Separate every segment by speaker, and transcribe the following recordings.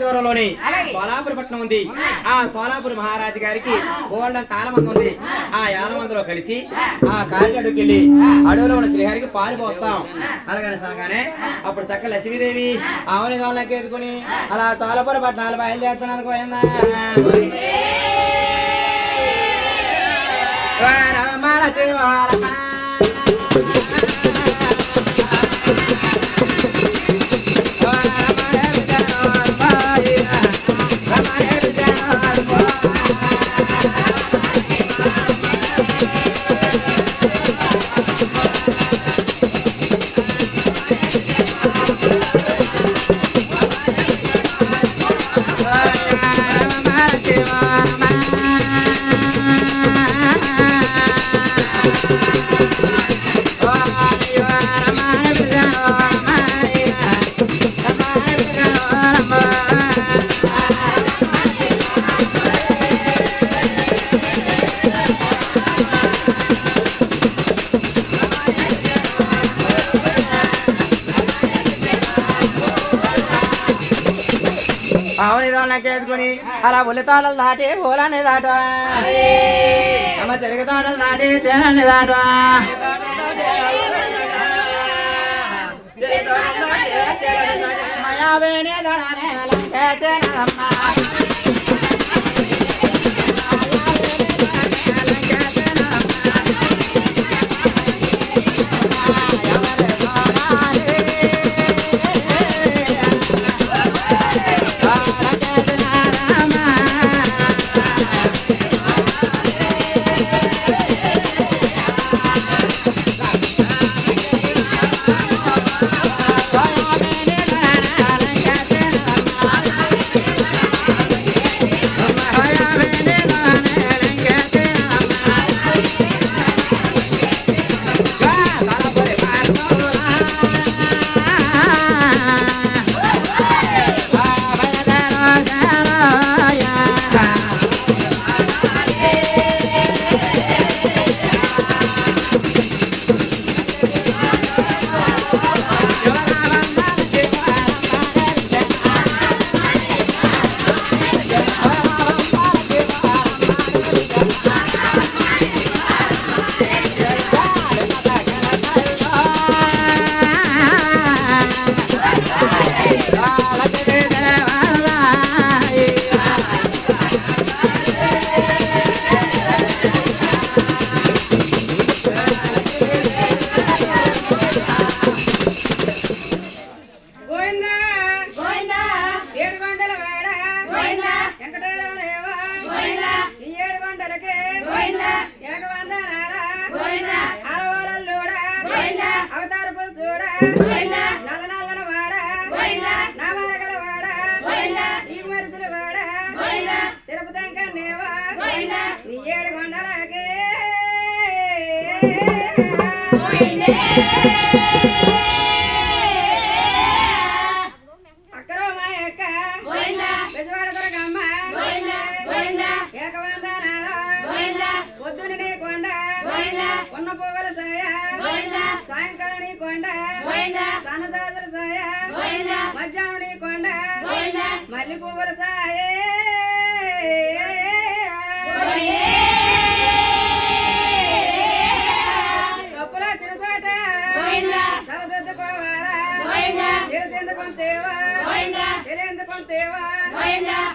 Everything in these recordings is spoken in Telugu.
Speaker 1: దూరంలోని. సోలాపురి పట్టణం ఉంది. ఆ సోలాపురి మహారాజు గారికి గోల్డెన్ తాళమంది ఉంది. ఆ యానమందులో కలిసి ఆ అడుగుకి వెళ్ళి అడవిలో ఉన్న శ్రీహరికి పాలు పోస్తాం. అలాగనే సనగానే అప్పుడు చక్క లక్ష్మీదేవి ఆవుని దానిలోకి ఎత్తుకుని అలా సోలాపురి పట్టణాలు బయలుదేరుతున్నది పోయిందా? రామ వేసుకుని అలా ఉల్లితాడలు దాటి పూలని దాట. అమ్మ చెరుగుతాడలు దాటి చేరని దాట. మయావేనే దొడనే లంకే చేరదమ్మ.
Speaker 2: కొండ.
Speaker 3: గోవిందా.
Speaker 2: సన్నజాజుల సాయ.
Speaker 3: గోవిందా.
Speaker 2: మధ్యాహ్నం నీ కొండ. మల్లి పువ్వుల సాయ. తప్పులా చిరసాట.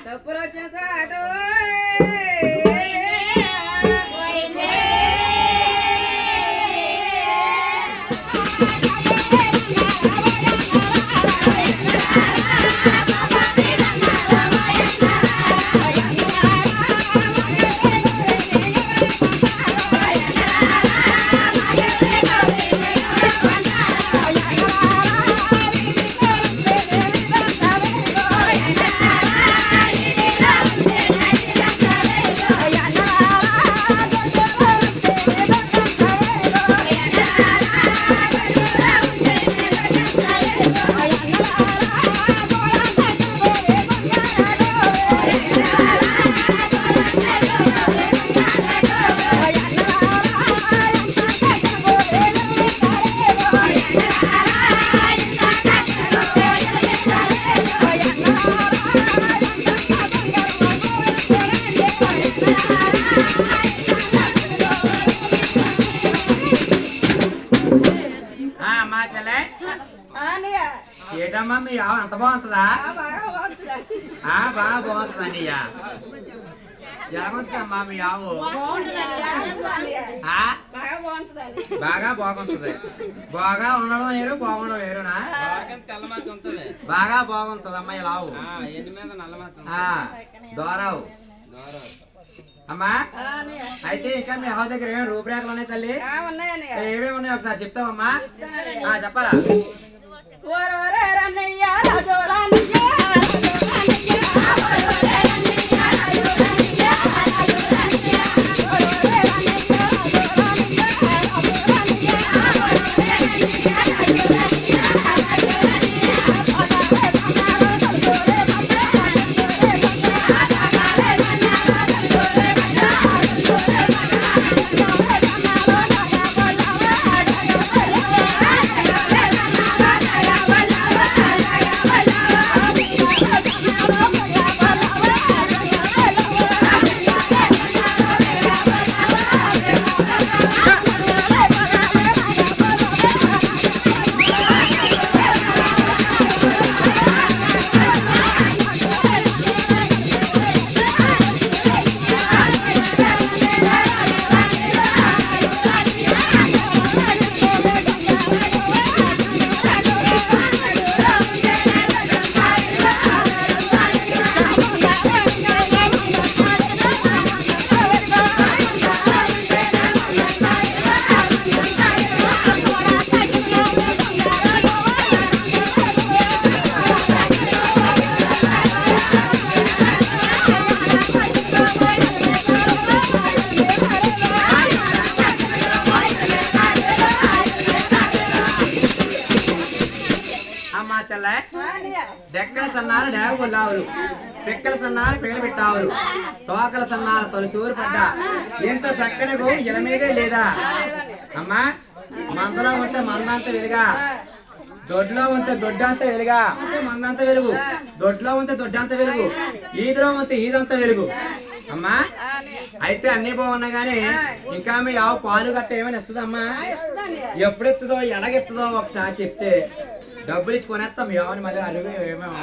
Speaker 2: తప్పులు వచ్చిన చాట「
Speaker 3: あれ?
Speaker 1: అంత బాగుంటుందా?
Speaker 4: ఆ, బాగా బాగుంటుందండి
Speaker 1: ఆ బాగా బాగుంటుందండి అయ్యా ఎలాగుంటుందమ్మా మీ ఆవు.
Speaker 4: బాగా
Speaker 1: బాగుంటుంది. బాగా ఉండడం వేరు బాగుండడం వేరునా బాగా బాగుంటుంది అమ్మాయి లావు.
Speaker 5: ఆ, ఎన్ని మీద నల్ల మచ్చ ఉంటుంది.
Speaker 1: ఆ, దోరావు.
Speaker 5: దూరం.
Speaker 1: అమ్మా
Speaker 4: అన్నయ్య.
Speaker 1: అయితే ఇంకా మీ హౌస్ దగ్గర ఏమేమి రూపురేఖలు ఉన్నాయి తల్లి? ఏమేమి ఉన్నాయి ఒకసారి చెప్తావమ్మా? ఆ, Yeah. పెట్టావులు పిక్కల సన్నాలు పేలు పెట్టావులు తోకల సన్నాలు తొలిచూరు పడ్డా. ఎంత చక్కని గో ఇలమీదే లేదా? అమ్మా మందలో ఉంటే మందంత వెలుగా. దొడ్లో ఉంటే దొడ్డంత వెలుగా. ఉంటే మందంత వెలుగు. దొడ్లో ఉంటే దొడ్డంత వెలుగు. ఈదిలో ఉంటే ఈదంత వెలుగు. అమ్మా అయితే అన్ని బాగున్నా గానీ ఇంకా మీ ఆవు పాలు గట్ట ఏమైనా ఇస్తుందమ్మా ఎప్పుడు ఎత్తుదో ఎలాగెత్తుదో ఒకసారి చెప్తే. డబ్బులు ఇచ్చి కొనేస్తాం ఎవరిని మళ్ళీ అరుగు ఏమేమో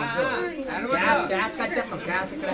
Speaker 1: క్యాష్ కట్టేస్తాం క్యాష్ ఇక్కడ.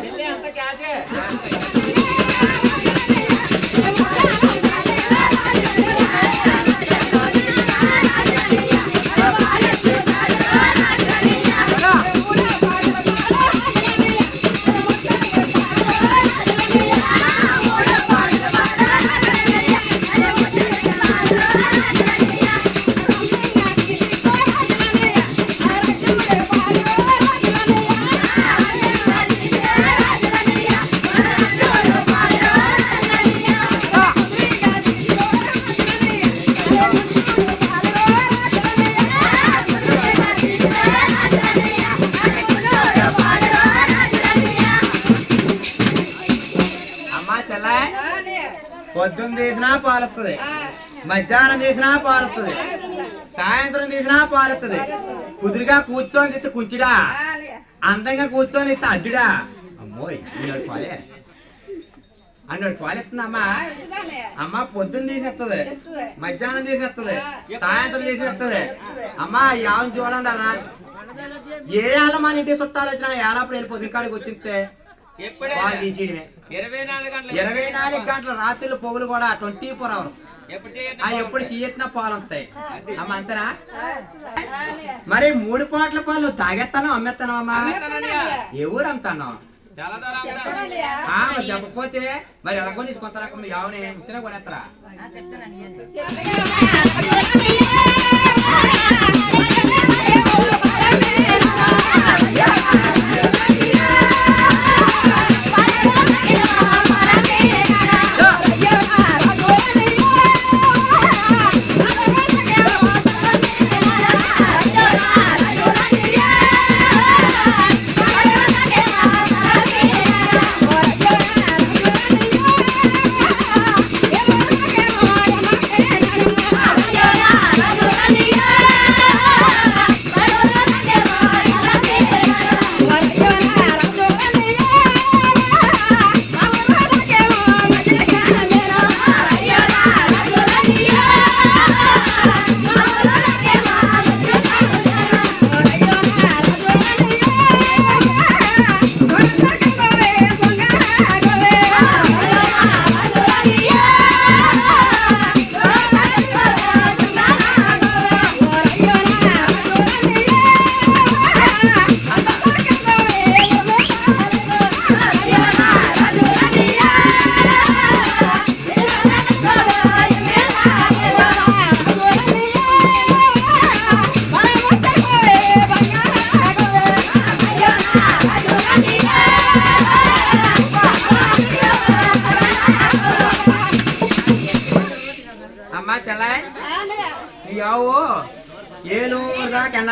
Speaker 1: మధ్యాహ్నం తీసినా పాలుస్తుంది సాయంత్రం తీసినా పాలుస్తుంది కుదురుగా కూర్చొని తిత్తి కుంచుడా అందంగా కూర్చొని ఇస్తే అడ్డుడా? అమ్మో ఈనాడు పాలే. అన్నాడు పాలెత్తుందమ్మా అమ్మ పొద్దున్న
Speaker 4: తీసినస్తుంది
Speaker 1: మధ్యాహ్నం తీసినస్తుంది సాయంత్రం తీసినస్తుంది అమ్మ యావని చూడండి అన్నా. ఏ ఏళ్ళ మన ఇంటి చుట్టాలు వచ్చినా ఏళ్ళప్పుడు వెళ్ళిపోతుంది. ఇంకాడికి వచ్చిస్తే
Speaker 5: ఇరవై నాలుగు గంటలు
Speaker 1: రాత్రులు పొగులు కూడా ట్వంటీ ఫోర్ అవర్స్. ఆ ఎప్పుడు చీయట్నా పాలు వస్తాయి అమ్మ అంతనా?
Speaker 4: ఆ, అన్నయ్య.
Speaker 1: మరి మూడు పాటల పాలు తాగేస్తాను అమ్మేస్తాను అమ్మా. ఏ ఊరు అమ్ముతాను. ఆ, మరి చెప్పకపోతే మరి ఎలా కొని కొంత రకం యావని ఇచ్చిన కొనేస్తారా
Speaker 2: Yeah.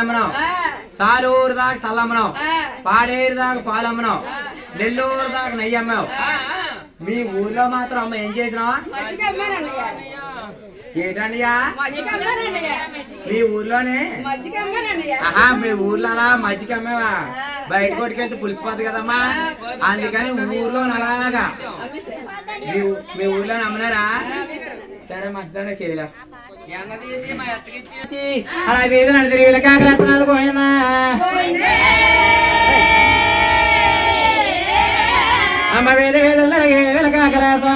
Speaker 2: ఆ,
Speaker 1: సాలూరు దాకా సల్లమ్మనం. పాడేరు దాకా పాలమ్మనం నెల్లూరు దాకా నెయ్యి అమ్మావు మీ ఊర్లో మాత్రం అమ్మ ఏం చేసినావా. ఏంటండియా. మీ ఊర్లోనే. ఆహా మీ ఊర్లో అలా మజ్జిగ అమ్మేవా బయట కొట్టుకెళ్తే పులిసిపోద్ది కదమ్మా. అందుకని ఊర్లో అలాగా. మీ ఊర్లో అమ్మనారా సరే మంచిదానే చేయలే అలా వీధి వీళ్ళ కాకలేస్తున్నది పోయిందా? అమ్మ వేద వేదలు కాకలేత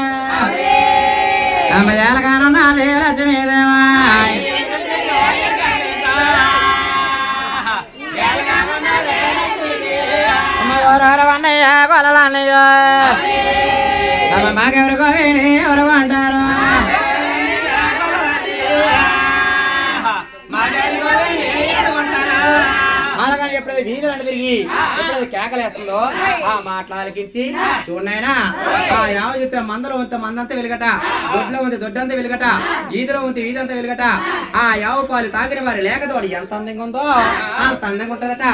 Speaker 1: అమ్మ ఏలకారం నాదే లక్ష్మీదేవా అమ్మ కొలలు అన్నయ్య అమ్మ మాకెవరికో వేణి ఎవరు కేకలేస్తుందో? ఆ మాట్లాలకించి చూడనైనా ఆ యావ చూస్తే మందలో ఉంటే మందంతా వెలుగట. దొడ్లో ఉంది దొడ్డంతా వెలుగట. ఈదిలో ఉంది ఈదంతా వెలుగట. ఆ. యావ పాలు తాగిన వారి లేకతోడు ఎంత అందంగా ఉందో? అంత అందంగా ఉంటారట.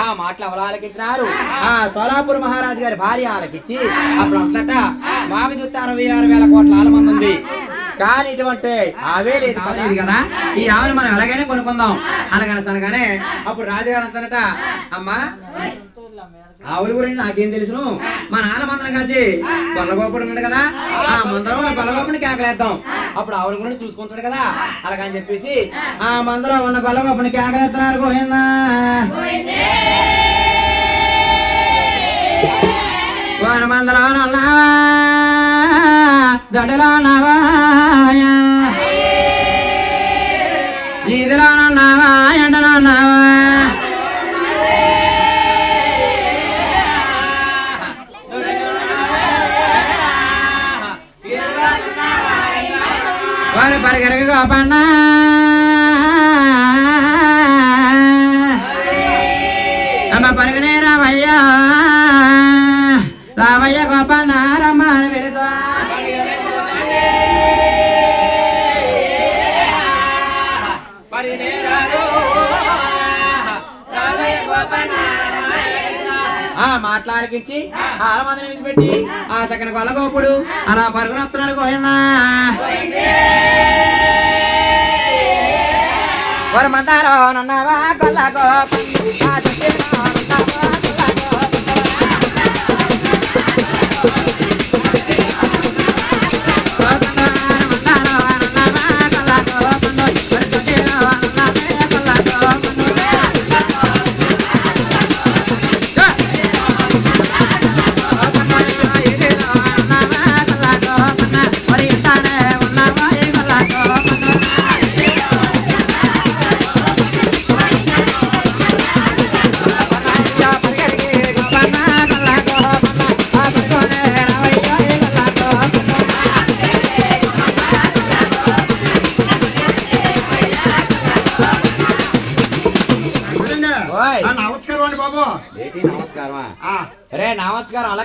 Speaker 1: ఆ. మాటలు ఎవరు ఆలకించినారు ఆ సోలాపూర్ మహారాజు గారి భార్య ఆలకించి అప్పుడు అంతట మాకు చూస్తే అరవై ఆరు వేల కోట్ల ఆలమంది ఉంది కానీ ఇటువంటి అవే లేదు పదేది కదా ఈ ఆవుని మనం ఎలాగైనా కొనుక్కుందాం అనగానే అనగానే అప్పుడు రాజుగారు అంతనట అమ్మా ఆవుల గురించి నాకేం తెలుసును మా నాన్న మందరం కాసి గొల్లగోపుడు ఉన్నాడు కదా ఆ మందరం ఉన్న గొల్లగోపుని కేకలేద్దాం అప్పుడు ఆవుల గురించి చూసుకుంటాడు కదా అలాగని చెప్పేసి ఆ మందరం ఉన్న గొల్లగోపుని కేకలేస్తున్నారు గోవిందా గోన మందరం ఉన్నావా దడలో ఉన్నావాయా ఇదిలో ఉన్నావా ఎండలో ఉన్నావా వారు పరిగెరగ గోపన్న ఆ మాట్లాలకించి ఆ అరమందని నిలిచిపెట్టి ఆ సకన గొల్లగోపుడు అలా పరుగున వస్తున్నాడు గోవిందా. వర మందాలో నున్నావా గొల్లగోపు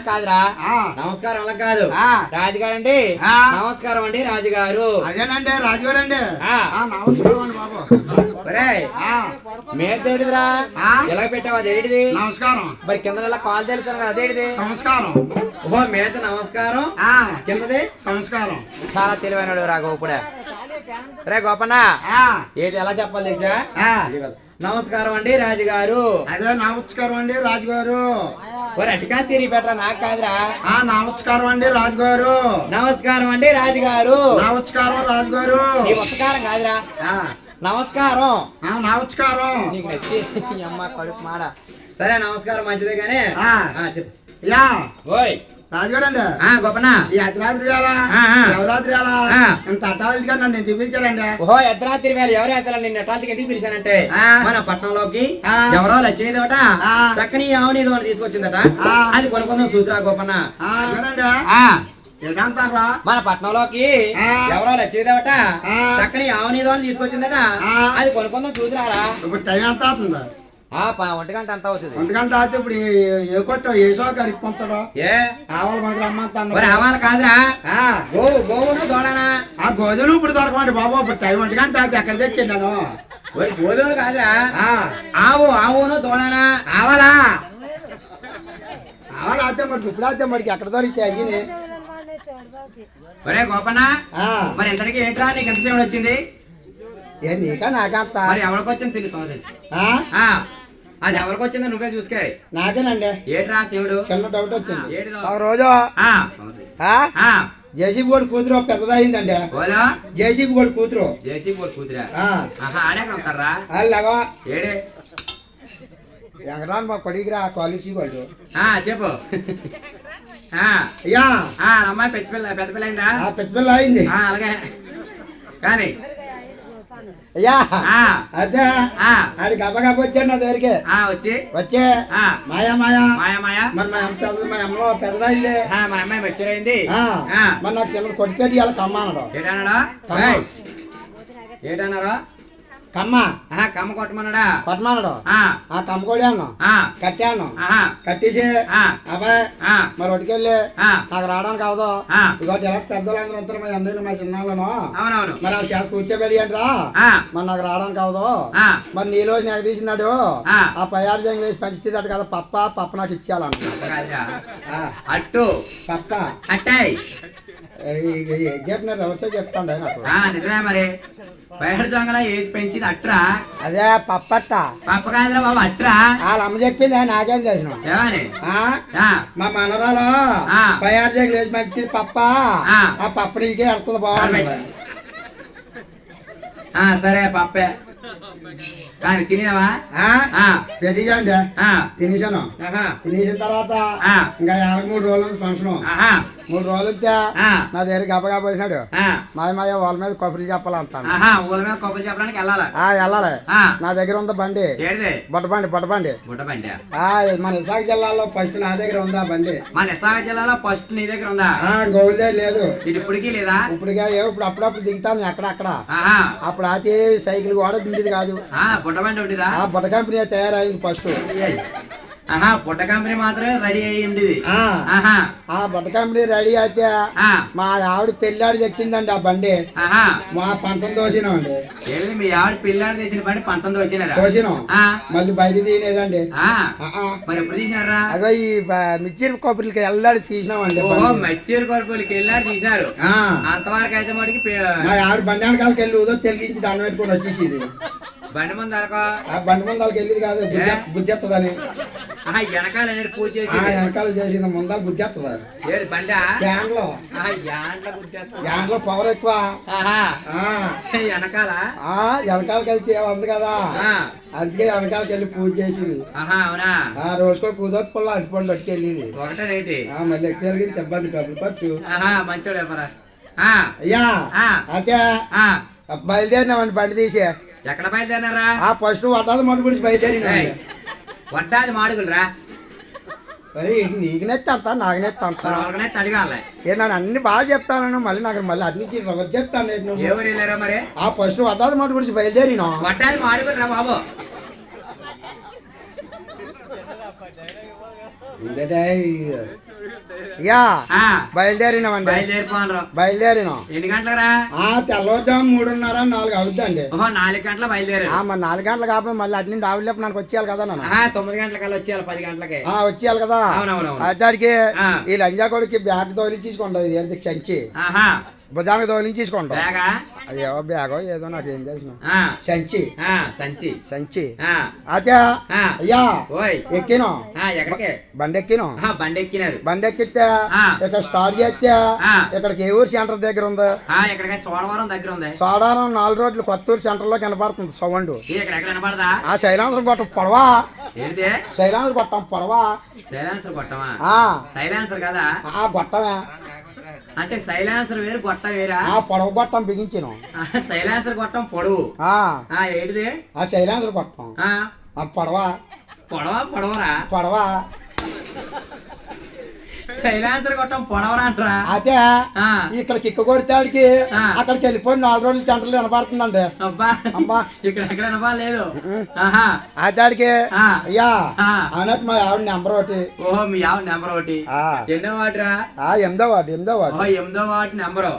Speaker 1: కాదురా. నమస్కారం అలా కాదు. రాజుగారు అండి. నమస్కారం అండి రాజుగారు.
Speaker 6: అదేనండి రాజుగారు అండి. నమస్కారం అండి బాబు ఆ.
Speaker 1: ఎలా పెట్టావు? అదేడిది
Speaker 6: నమస్కారం.
Speaker 1: మరి కింద ఇలా కాలు తెలుతాను కదా అదేడిది
Speaker 6: సంస్కారం.
Speaker 1: ఓహో మేత నమస్కారం. కిందది?
Speaker 6: సంస్కారం.
Speaker 1: చాలా తెలివైనడు రా గోపుడే. రే గోపన్న.
Speaker 6: ఆ,
Speaker 1: ఏంటి ఎలా చెప్పాలి తెలుసా? నమస్కారం అండి రాజుగారు
Speaker 6: అదే నమస్కారం అండి రాజుగారు
Speaker 1: అటుకా తిరిగి పెట్టరా నాకు కాదురా.
Speaker 6: ఆ నమస్కారం అండి రాజుగారు
Speaker 1: నమస్కారం అండి రాజుగారు
Speaker 6: నమస్కారం రాజుగారు
Speaker 1: నీ ఒక్కకారం కాదురా.
Speaker 6: ఆ,
Speaker 1: నమస్కారం.
Speaker 6: ఆ, నమస్కారం.
Speaker 1: నీకు నచ్చి అమ్మ కడుపు మాడ. సరే నమస్కారం మంచిదే కానీ. చెప్పు.
Speaker 6: యా.
Speaker 1: ఓయ్.
Speaker 6: రాజుగారు అండి
Speaker 1: ఆ గొప్పన
Speaker 6: ఈ అర్ధరాత్రి వేళ. ఎవరాత్రి. ఇంత నన్ను
Speaker 1: ఓహో ఎవరు ఎత్తాలి నిన్న ఎట్టాలకి ఎందుకు పిలిచానంటే. మన పట్టణంలోకి. ఎవరో లక్ష్మీదేవట. చక్కని ఆవుని ఏదో తీసుకొచ్చిందట. అది కొనుక్కుందాం చూసిరా
Speaker 6: ఏంటంటారా
Speaker 1: మన పట్నంలోకి. ఎవరో లక్ష్మీదేవట. చక్కని ఆవుని ఏదో తీసుకొచ్చిందట. అది కొనుక్కుందాం చూసిరారా
Speaker 6: ఇప్పుడు టైం ఎంత అవుతుంది
Speaker 1: ఆ ప- ఒంటి గంట అంత అవుతుంది.
Speaker 6: ఒంటి గంట అయితే ఇప్పుడు ఏ- ఏ కొట్టు ఏ గారికి పంపుతాడు?
Speaker 1: ఏ?
Speaker 6: ఆవాలి మనకి రమ్మంతాను
Speaker 1: మరి అవ్వాలి కాదురా.
Speaker 6: ఆ,
Speaker 1: గోవు గోవును దోడనా?
Speaker 6: ఆ గోధులు ఇప్పుడు దొరకమండి బాబు ఇప్పుడు టైం ఒంటి గంట అయితే ఎక్కడ తెచ్చింది నేను
Speaker 1: ఒరి గోధుమలు కాదురా.
Speaker 6: ఆ,
Speaker 1: ఆవు ఆవును దోడనా?
Speaker 6: ఆవాలా ఆవాలా అయితే మరి ఇప్పుడు అయితే మరికి ఎక్కడ దొరికితే
Speaker 1: ఒరే గోపన్న మరి ఇంతటికి ఏంట్రా నీకు ఎంత సేపు వచ్చింది?
Speaker 6: నీకా నాకంత
Speaker 1: మరి ఎవరికి వచ్చింది
Speaker 6: ఆ,
Speaker 1: అది ఎవరికి వచ్చిందో నువ్వే చూసుకో.
Speaker 6: నాకేనండి.
Speaker 1: ఏట్రా శివుడు?
Speaker 6: చిన్న డౌట్ వచ్చింది.
Speaker 1: ఏటిదో?
Speaker 6: ఒక రోజు
Speaker 1: ఆ,
Speaker 6: ఆ,
Speaker 1: ఆ,
Speaker 6: జేసీబీ కూడా కూతురు పెద్దదయిందండి
Speaker 1: ఓలో
Speaker 6: జేసీబీ కూడా కూతురు.
Speaker 1: జేసీ బోర్డు కూతురా?
Speaker 6: ఆ,
Speaker 1: ఆహా ఆడే ఉంటారా
Speaker 6: అలాగా
Speaker 1: ఏడే?
Speaker 6: ఎక్కడా మా కొడుకురా కాలేజీ వాళ్ళు
Speaker 1: ఆ చెప్పు. ఆ,
Speaker 6: అయ్యా.
Speaker 1: ఆ, అమ్మాయి పెద్ద పిల్ల పెద్ద పిల్ల అయిందా?
Speaker 6: ఆ పెద్ద పిల్ల అయింది.
Speaker 1: ఆ, అలాగే. కానీ
Speaker 6: అయ్యా. అదే.
Speaker 1: ఆ,
Speaker 6: అది గబ గబ వచ్చాడు నా దగ్గరికి.
Speaker 1: ఆ, వచ్చి.
Speaker 6: వచ్చే.
Speaker 1: ఆ,
Speaker 6: మాయా మాయా.
Speaker 1: మాయా మాయా.
Speaker 6: మరి మా అమ్మ పెద్ద మా అమ్మలో పెద్దదైంది.
Speaker 1: ఆ, మా అమ్మాయి మెచ్యూర్ అయింది
Speaker 6: మరి నాకు చిన్న కొట్టుపెట్టి ఇవాళ కమ్మ అన్నాడు
Speaker 1: ఏటన్నాడా ఏటన్నారా?
Speaker 6: కమ్మ.
Speaker 1: కమ్మ కొట్టమన్నాడా?
Speaker 6: కొట్టమన్నాడు.
Speaker 1: ఆ,
Speaker 6: కమ్మ కొడి అన్నాం
Speaker 1: ఆ,
Speaker 6: కట్టాను. కట్టేసి అబ్బాయి మరి ఒటికెళ్ళి
Speaker 1: ఆ,
Speaker 6: నాకు రావడానికి అవదు.
Speaker 1: ఆ.
Speaker 6: ఇగోటి ఎలా పెద్దలందరూ ఉంటారు మా అన్నయ్యలు మా చిన్నాళ్ళను మరి ఆ చేత కూర్చోబెడి అంటరా మరి నాకు రావడానికి అవదు. మరి నీలో నాకు తీసినాడు.
Speaker 1: ఆ.
Speaker 6: జంగ్ వేసి పరిస్థితి అటు కదా. పప్ప పప్ప నాకు ఇచ్చేయాలంట.
Speaker 1: కాదురా.
Speaker 6: ఆ,
Speaker 1: అట్టు.
Speaker 6: పప్ప.
Speaker 1: అట్టాయి.
Speaker 6: చెప్పినారు ఎవరిసే చెప్తాండే నాకు.
Speaker 1: ఆ, నిజమే మరి. బయట జొంగల ఏసి పెంచింది అట్రా.
Speaker 6: అదే పప్పట్ట.
Speaker 1: పప్ప కాదురా బాబు అట్రా.
Speaker 6: వాళ్ళ అమ్మ చెప్పింది నాకేం తెలిసిన
Speaker 1: ఏమని
Speaker 6: మా మనరాలు
Speaker 1: ఆ.
Speaker 6: పయారు జంగ్ వేసి మంచిది పప్ప.
Speaker 1: ఆ.
Speaker 6: పప్ప నీకే ఎడుతుంది బాగుంది
Speaker 1: ఆ, సరే పప్పే. కానీ తినవా
Speaker 6: పెట్టించండి. తినేసాను తినేసిన తర్వాత. ఇంకా యాభై మూడు రోజులు ఫంక్షన్. మూడు రోజులు. నా దగ్గర గబ గబ వచ్చినాడు
Speaker 1: ఆ,
Speaker 6: మాయ మాయ వాళ్ళ మీద కబుర్లు చెప్పాలంటాను.
Speaker 1: ఊళ్ళ మీద కొబ్బరి చెప్పడానికి వెళ్ళాలా?
Speaker 6: వెళ్ళాలి. నా దగ్గర ఉంది బండి. బొట్టబండి బొట్టబండి.
Speaker 1: బుట్ట బండి
Speaker 6: ఆ మన విశాఖ జిల్లాలో ఫస్ట్ నా దగ్గర ఉంది బండి?
Speaker 1: మన విశాఖ జిల్లాలో ఫస్ట్ నీ దగ్గర ఉందా?
Speaker 6: ఆ గోవులదే లేదు.
Speaker 1: ఇది ఇప్పటికీ లేదా?
Speaker 6: ఇప్పుడుగా ఏ ఇప్పుడు అప్పుడప్పుడు దిగుతాను అక్కడక్కడ
Speaker 1: ఆహా.
Speaker 6: అప్పుడు అయితే సైకిల్ కూడా ఉండేది కాదు.
Speaker 1: ఆ బుట్ట బండి ఉండిదా
Speaker 6: ఆ బొట్ట కంపెనీ తయారైంది ఫస్ట్.
Speaker 1: ఆహా బుట్ట కంపెనీ మాత్రమే రెడీ అయ్యి ఉండేది
Speaker 6: ఆ.
Speaker 1: ఆహా.
Speaker 6: ఆ బొట్ట కంపెనీ రెడీ అయితే మా ఆవిడ పెళ్ళాడు తెచ్చిందండి ఆ బండి.
Speaker 1: ఆహా.
Speaker 6: మా పంచం
Speaker 1: ఏది మీ ఆవిడ పిల్లాడు తెచ్చిన బండి పంచం దోసినారా
Speaker 6: దోసినాం
Speaker 1: ఆ,
Speaker 6: మళ్ళీ బయట తీయలేదండి.
Speaker 1: మరి ఎప్పుడు తీసినారా?
Speaker 6: అగో ఈ మిర్చి కొబ్బరికి ఎల్లాడి తీసినామండి
Speaker 1: ఓహో. మెచ్యూర్ కొరపులకి వెళ్ళాడు తీసినారు.
Speaker 6: ఆ.
Speaker 1: అంతవరకు అయితే మటుకి
Speaker 6: మా ఆవిడ బండి వెనకాలకి వెళ్ళి ఉదో తెలిగించి దండం పెట్టుకొని వచ్చేసి ఇది
Speaker 1: బండి ముందు
Speaker 6: ఆ బండి ముందాలకి వెళ్ళేది కాదు
Speaker 1: ఆహా వెనకాల అనేది పూజ చేసి
Speaker 6: వెనకాల చేసింది
Speaker 1: ఏది బండి? యాండ్ల
Speaker 6: పవర్ ఎక్కువ.
Speaker 1: వెనకాల?
Speaker 6: వెనకాలకి వెళ్తే ఉంది కదా?
Speaker 1: ఆ,
Speaker 6: అందుకే వెనకాలకి వెళ్ళి పూజ చేసేది.
Speaker 1: అవునా?
Speaker 6: ఆ రోజుకో పూజ పుల్ల
Speaker 1: ఒకటే రేటి.
Speaker 6: ఆ మళ్ళీ ఎక్కువ వెలిగించి ఇబ్బంది డబ్బులు ఖర్చు
Speaker 1: మంచోడు
Speaker 6: అయ్యా. అయితే బండి తీసి.
Speaker 1: ఎక్కడ బయలుదేరినారా?
Speaker 6: ఆ ఫస్ట్ వడ్డాది మొదటి గురించి బయలుదేరినా?
Speaker 1: ఏయ్, వడ్డాది మాడుగులు రా
Speaker 6: మరి నీకు నెత్తంత నాకు నెత్తంత
Speaker 1: వాళ్ళకనే తడిగాలి.
Speaker 6: ఏ నేను అన్ని బాగా చెప్తాను మళ్ళీ నాకు మళ్ళీ అటు నుంచి రివర్స్ చెప్తాను
Speaker 1: ఊరు వెళ్ళారా మరి?
Speaker 6: ఆ ఫస్ట్ వడ్డాది మొదటి గురించి బయలుదేరినా?
Speaker 1: వడ్డాది మాడుగులు రా బాబు
Speaker 6: యా.
Speaker 1: ఆ,
Speaker 6: బయలుదేరినామండి
Speaker 1: బయలుదేరిపోనరు.
Speaker 6: బయలుదేరినాం.
Speaker 1: ఎన్ని గంటలరా?
Speaker 6: ఆ తెల్లవారుజాము మూడున్నర నాలుగు అవుద్దండి.
Speaker 1: ఓహో నాలుగు గంటల బయలుదేరు
Speaker 6: ఆ మరి నాలుగు గంటలు కాకపోతే మళ్ళీ అటు నుండి ఆవిడ నాకు వచ్చేయాలి కదా నన్ను.
Speaker 1: ఆహా తొమ్మిది గంటలకల్లా వచ్చేయాలి పది గంటలకి.
Speaker 6: ఆ వచ్చేయాలి కదా.
Speaker 1: అవునవునవును.
Speaker 6: దానికి
Speaker 1: ఆ.
Speaker 6: ఈ లంజా కొడుకి బ్యాగ్ తోలించేసుకోండి ఏది చంచి.
Speaker 1: ఆహా.
Speaker 6: భుజానికి తోలించేసుకోండి
Speaker 1: బేగా
Speaker 6: అది ఏవో బ్యాగో ఏదో నాకు ఏం
Speaker 1: ఆ,
Speaker 6: సంచి.
Speaker 1: ఆ, సంచి.
Speaker 6: సంచి.
Speaker 1: ఆ,
Speaker 6: అదే
Speaker 1: ఆ.
Speaker 6: అయ్యా
Speaker 1: ఓయ్.
Speaker 6: ఎక్కినాం? బండి ఎక్కినాం
Speaker 1: బండి ఎక్కినారు
Speaker 6: బండి ఎక్కితే. ఇక్కడ స్టార్ట్ చేస్తే. ఇక్కడికి ఏ ఊరు సెంటర్ దగ్గర ఉంది?
Speaker 1: సోడవరం దగ్గర ఉంది.
Speaker 6: సోడారం నాలుగు రోడ్లు కొత్తూరు సెంటర్లో కనపడుతుంది సౌండ్. ఆ శైలాంధ్రం కొట్టం పొడవా?
Speaker 1: ఏంటి?
Speaker 6: శైలాంధ్రం కొట్టం పొడవా?
Speaker 1: సైలాన్సర్ కొట్టమా
Speaker 6: ఆ.
Speaker 1: సైలాన్సర్ కదా?
Speaker 6: ఆ గొట్టమే
Speaker 1: అంటే సైలాన్సర్ వేరు గొట్ట వేరా?
Speaker 6: ఆ పొడవ గొట్టం బిగించాను.
Speaker 1: ఆ, సైలాన్సర్ గొట్టం పొడవు.
Speaker 6: ఆ.
Speaker 1: ఆ ఏంటిది?
Speaker 6: ఆ కొట్టం
Speaker 1: ఆ,
Speaker 6: ఆ పొడవ?
Speaker 1: పొడవ పొడవరా?
Speaker 6: పొడవ?
Speaker 1: సైలాన్సర్ కొట్టం పొడవరంట్రా
Speaker 6: అదే. ఇక్కడ కిక్క కొడితాడికి. అక్కడికి వెళ్ళిపోయి నాలుగు రోజులు జంటలు వినపడుతుందండి
Speaker 1: అబ్బా
Speaker 6: అమ్మా.
Speaker 1: ఇక్కడ ఎక్కడ లేదు ఆహా
Speaker 6: అదాడికి
Speaker 1: ఆ.
Speaker 6: అయ్యా. అన్నట్టు మా ఆవిడ నెంబర్ ఒకటి
Speaker 1: ఓహో మీ ఆవిడ నెంబర్ ఒకటి. ఎన్నో వాటిరా
Speaker 6: ఆ ఎనిమిదో వాడు ఎనిమిదో వాడు
Speaker 1: ఓహో ఎనిమిదో వాటి నెంబరు.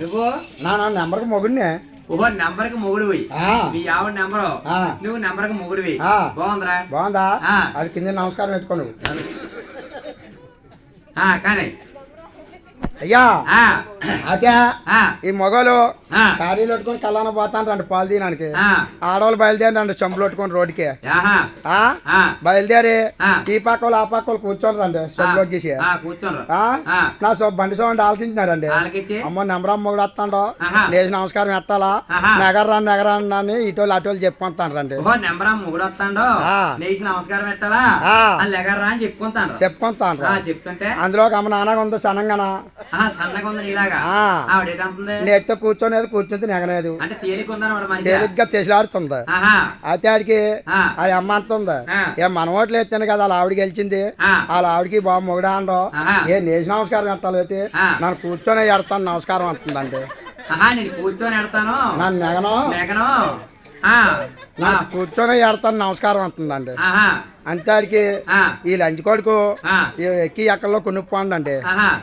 Speaker 1: నువ్వు
Speaker 6: నా నా నెంబర్కి మొగుడిని
Speaker 1: ఓహో నెంబర్కి మొగుడువి
Speaker 6: ఆ.
Speaker 1: మీ ఆవిడ నెంబరు
Speaker 6: ఆ.
Speaker 1: నువ్వు నెంబర్కి మొగుడువి. బాగుందిరా
Speaker 6: బాగుందా. అది కింద నమస్కారం పెట్టుకోను
Speaker 1: ఆ, కానీ
Speaker 6: అయ్యా
Speaker 1: ఆ,
Speaker 6: ఈ మొగలు. ఖాళీలు పెట్టుకొని కళ్ళాన పోతాను రండి పాలు తీయడానికి. ఆడవాళ్ళు బయలుదేరి రండి చెంబులు పెట్టుకొని రోడ్డుకి. బయలుదేరి. ఈ పక్క వాళ్ళు ఆ పక్క వాళ్ళు కూర్చొని రండి చెంబులోకి గీసి. నా సో బండి సౌండ్ ఆలకించినారండి. అమ్మ నెంబర్ మొగుడు వస్తాడో
Speaker 1: ఆహా.
Speaker 6: లేచి నమస్కారం ఎట్టాలా
Speaker 1: ఆహా.
Speaker 6: నెగర్రా నెగరా అని ఇటోళ్ళు అటోళ్ళు చెప్పుకుంటాను రండి
Speaker 1: నెంబర్ మొగుడు వస్తాడో?
Speaker 6: ఆ.
Speaker 1: లేచి నమస్కారం. అని అని చెప్పుకుంటాను
Speaker 6: చెప్పుకుంటాను
Speaker 1: చెప్తుంటే?
Speaker 6: అందులో ఒక అమ్మ నాన్నగా ఉంది సనంగాన.
Speaker 1: ఆ, సన్నగా ఉంది ఏంటంటుంది
Speaker 6: నేతితో కూర్చొనేది కూర్చుంది
Speaker 1: అంటే మనిషి
Speaker 6: తేలిగ్గా తెసిలాడుతుంది. అయితే ఆడికి
Speaker 1: ఆ.
Speaker 6: అమ్మ అంటుంది. ఏ మన ఓట్లు ఎత్తాను కదా వాళ్ళ ఆవిడ గెలిచింది. వాళ్ళ ఆవిడకి బాబు మొగుడా అండో
Speaker 1: ఆహా.
Speaker 6: ఏ నేసి నమస్కారం ఎత్తాలి ఏంటి
Speaker 1: ఆ.
Speaker 6: నన్ను కూర్చొని ఎడతాను నమస్కారం అంటుందండి
Speaker 1: ఆహా నేను కూర్చొని ఎడతాను
Speaker 6: నన్ను నెగను నన్ను కూర్చొని ఎడతాను నమస్కారం అంటుందండి అంతే
Speaker 1: ఆ,
Speaker 6: ఈ లంచ్ కొడుకు ఎక్కి ఎక్కడలో కొనుక్కోండి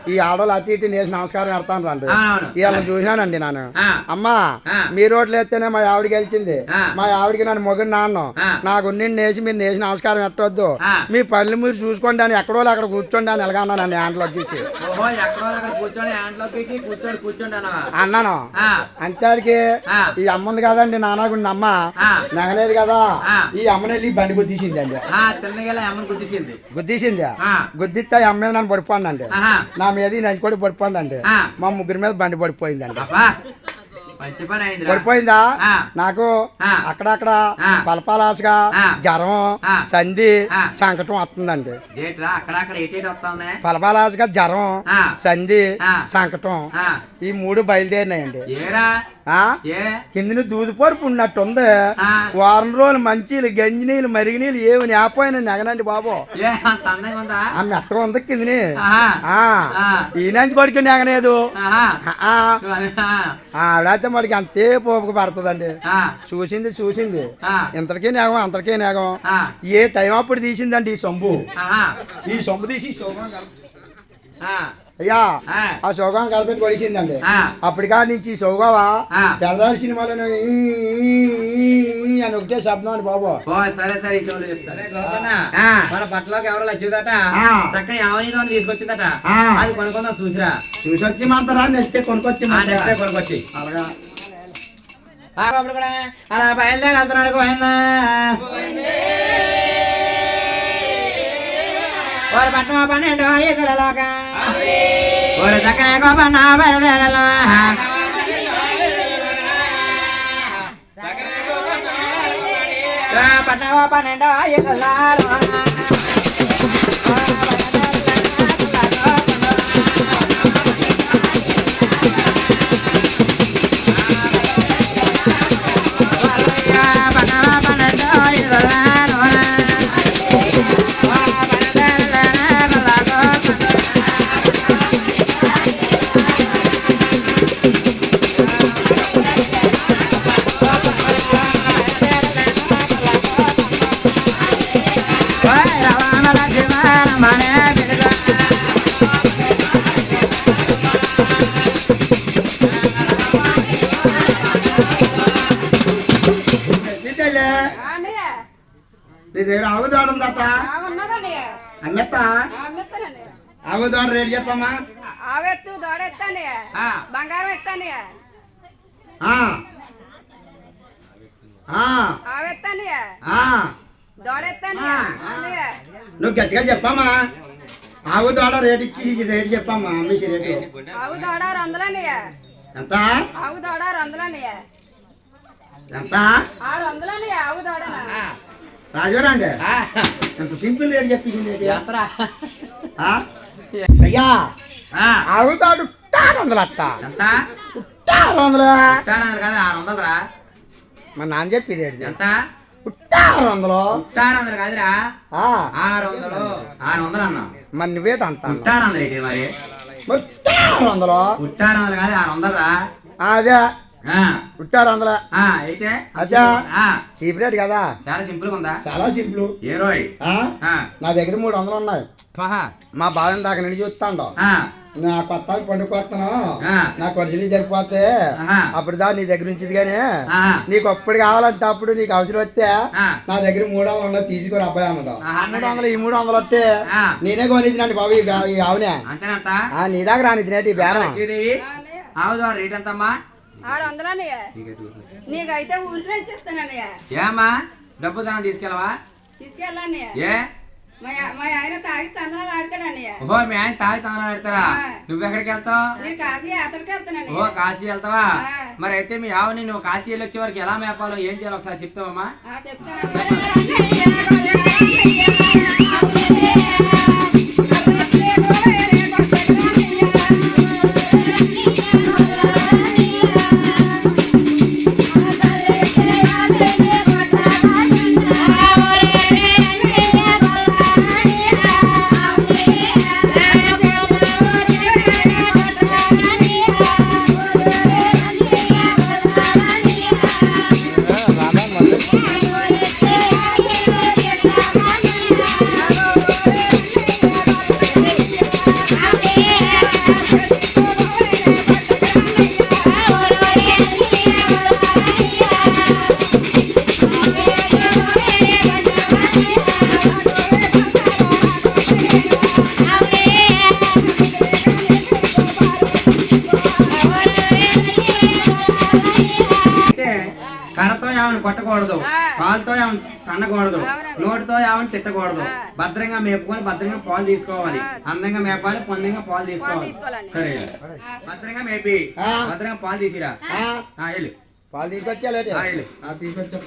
Speaker 6: ఈ ఆడవాళ్ళు అటు ఇటు నేసి నమస్కారం పెడతాను రండి. వీళ్ళని చూశానండి నేను. అమ్మా. మీ రోడ్లు ఎత్తేనే మా ఆవిడ గెలిచింది. మా ఆవిడకి నన్ను మొగుడు నాన్న. నాకు నిన్ను నేసి మీరు నేసి నమస్కారం పెట్టవద్దు
Speaker 1: ఆ.
Speaker 6: మీ పనులు మీరు చూసుకోండి అని ఎక్కడో అక్కడ కూర్చోండి అని ఎలాగన్నా నన్ను హ్యాండ్లో
Speaker 1: తీసి
Speaker 6: అన్నాను అంతేడికి. ఈ అమ్మ ఉంది కదండి నాన్నగుండి అమ్మ
Speaker 1: ఆ.
Speaker 6: నెగలేదు కదా. ఈ అమ్మని వెళ్ళి బండి
Speaker 1: ఆ తిన్నగల అమ్మని గుద్దేసింది.
Speaker 6: గుద్దీసింది. గుద్దిస్తే అమ్మ మీద నన్ను పడిపోండి నా మీద నంచి కూడా పడిపోండి. మా ముగ్గురి మీద బండి పడిపోయిందండి
Speaker 1: అబ్బా మంచి పని అయిందిరా
Speaker 6: పడిపోయిందా. నాకు. అక్కడక్కడ. పలపాలాసగా. జ్వరం. సంధి. సంకటం వస్తుందండి పలపాలాసగా జ్వరం. సంధి. సంకటం ఈ మూడు బయలుదేరినాయండి కిందిని దూదిపరుపు ఉన్నట్టుంది
Speaker 1: ఆ.
Speaker 6: వారం రోజులు మంచి గంజి నీళ్ళు మరిగి నీళ్ళు ఏమి నేపోయిన నెగనండి బాబు
Speaker 1: ఉందా
Speaker 6: ఆ మెత్తగా ఉంది కిందిని. ఆ. ఈ నుంచి నెగలేదు
Speaker 1: అదే- ఆ,
Speaker 6: ఆవిడైతే మనకి అంతే పోపుకు పడుతుందండి. చూసింది చూసింది. ఇంతకీ నేగం అంతకే నేగం. ఏ టైం అప్పుడు తీసిందండి ఈ సొంబు ఈ సొంబు తీసి అయ్యా
Speaker 1: ఆ.
Speaker 6: శోభం కలిపి కొలిసిందండి. అప్పటికా నుంచి
Speaker 1: ఆ.
Speaker 6: పెద్దవాడి సినిమాలో అని ఒకటే శబ్దం అండి బాబు.
Speaker 1: సరే సరే. మన బట్టలోకి ఎవరో ఆవనీతో తీసుకొచ్చిందట. అది కొనుక్కుందాం చూసిరా.
Speaker 6: చూసి వచ్చి మాత్రం నెక్స్ట్ కొనుక్కొచ్చి
Speaker 1: కొనుక్కొచ్చి.
Speaker 6: అలాగా.
Speaker 1: అప్పుడు కూడా అలా బయలుదేరి వెళ్తున్నాడు గోవిందా ஒரு பட்டமா పన్నెండు ఇతరులాగా ఓరి ஒரு గోపన్న బయలుదేరలో. పట్టణ పన్నెండు
Speaker 6: ఆవుదోడ రేటు చెప్పమ్మా?
Speaker 2: ఆవెత్తు దోడెత్తానయ్య
Speaker 1: ఆ.
Speaker 2: బంగారం. ఆవెత్తానయ్య
Speaker 6: ఆ.
Speaker 2: దోడెత్తానయ్య అన్నయ్య
Speaker 6: నువ్వు గట్టిగా చెప్పమ్మా. ఆవు దోడ రేటు ఇచ్చి రేటు చెప్పమ్మా అమ్మేసి రేటు.
Speaker 2: ఆవు దోడ రొందలన్నయ్య
Speaker 6: ఎంత?
Speaker 2: ఆవు దోడ రొందలన్నయ్య
Speaker 6: ఎంత?
Speaker 2: ఆరు వందలన్నయ్య ఆవు దోడన?
Speaker 6: రాజురా అండి ఎంత సింపుల్ రేట్ చెప్పింది? అయ్యా దోడు ఆరు వందలు అట్ట
Speaker 1: ఎంత?
Speaker 6: ఆరు వందలు
Speaker 1: ఆరు వందలు రా
Speaker 6: మా నాన్న చెప్పింది ఏంటి?
Speaker 1: ఎంత?
Speaker 6: ఆరు వందలు
Speaker 1: పుట్టారు వందలు కాదురా.
Speaker 6: ఆ,
Speaker 1: ఆరు వందలు ఆరు వందలు అన్నా
Speaker 6: మరి నువ్వేట అంటాను
Speaker 1: పుట్టారు వందలు ఏంటి మరి?
Speaker 6: ఆరు వందలు
Speaker 1: పుట్టారు వందలు కాదు ఆరు వందలు రా
Speaker 6: అదే. పుట్టారు వందల
Speaker 1: ఆ, అయితే
Speaker 6: చీప్ రేట్ కదా.
Speaker 1: చాలా సింపుల్ ఉందా?
Speaker 6: చాలా సింపుల్.
Speaker 1: ఏ రోయ్?
Speaker 6: ఆ,
Speaker 1: ఆ,
Speaker 6: నా దగ్గర మూడు వందలు ఉన్నాయి.
Speaker 1: పహా.
Speaker 6: మా బావ దాకా నుండి చూస్తాండు.
Speaker 1: ఆ,
Speaker 6: నా కొత్త పండుకొస్తాను
Speaker 1: ఆ.
Speaker 6: నా ఖర్చులు సరిపోతే. అప్పుడు దా నీ దగ్గర ఉంచిది కానీ. నీకు అప్పుడు కావాలంటే అప్పుడు నీకు అవసరం వస్తే
Speaker 1: ఆ.
Speaker 6: నా దగ్గర మూడు వందలు ఉన్నాయి తీసుకోరు అబ్బాయి అన్నాడు. మూడు వందలు ఈ మూడు వందలు వస్తే. నేనే కొనిచ్చినండి బాబు ఈ ఆ, నీ దగ్గర రానిది నేటి బేరం.
Speaker 1: రేట్ ఎంతమ్మా?
Speaker 2: ఆరు వందలు అన్నయ్య. నీకైతే ఊరిలో ఇచ్చేస్తానన్నయ్య
Speaker 1: ఏమ్మా? డబ్బు ధనం తీసుకెళ్ళవా?
Speaker 2: తీసుకెళ్ళన్నయ్య
Speaker 1: ఏ?
Speaker 2: మా ఆయన తాగి తందనాలు ఆడతాడు అన్నయ్య.
Speaker 1: ఓహో మీ ఆయన తాగి తందరం పెడతారా
Speaker 2: ఆ.
Speaker 1: నువ్వు ఎక్కడికి వెళ్తావు?
Speaker 2: నేను కాశీ యాత్రకి వెళ్తానన్నయ్య
Speaker 1: ఓహో కాశీ వెళ్తావా. మరి అయితే మీ ఆవుని నువ్వు కాశీ వెళ్ళి వచ్చే వరకు ఎలా మేపాలో ఏం చేయాలో ఒకసారి చెప్తావమ్మా.
Speaker 2: ఆ,
Speaker 1: కొట్టకూడదు. కాలుతో ఆమెను తన్నకూడదు. నోటితో ఆమెను తిట్టకూడదు. భద్రంగా మేపుకొని భద్రంగా పాలు తీసుకోవాలి. అందంగా మేపాలి పొందంగా పాలు తీసుకోవాలి. సరే. భద్రంగా మేపి. భద్రంగా పాలు తీసిరా.
Speaker 6: ఆ,
Speaker 1: ఆ, వెళ్ళు.
Speaker 6: పాలు తీసుకొచ్చా లేటి
Speaker 1: ఆ, వెళ్ళు.
Speaker 6: తీసుకొచ్చా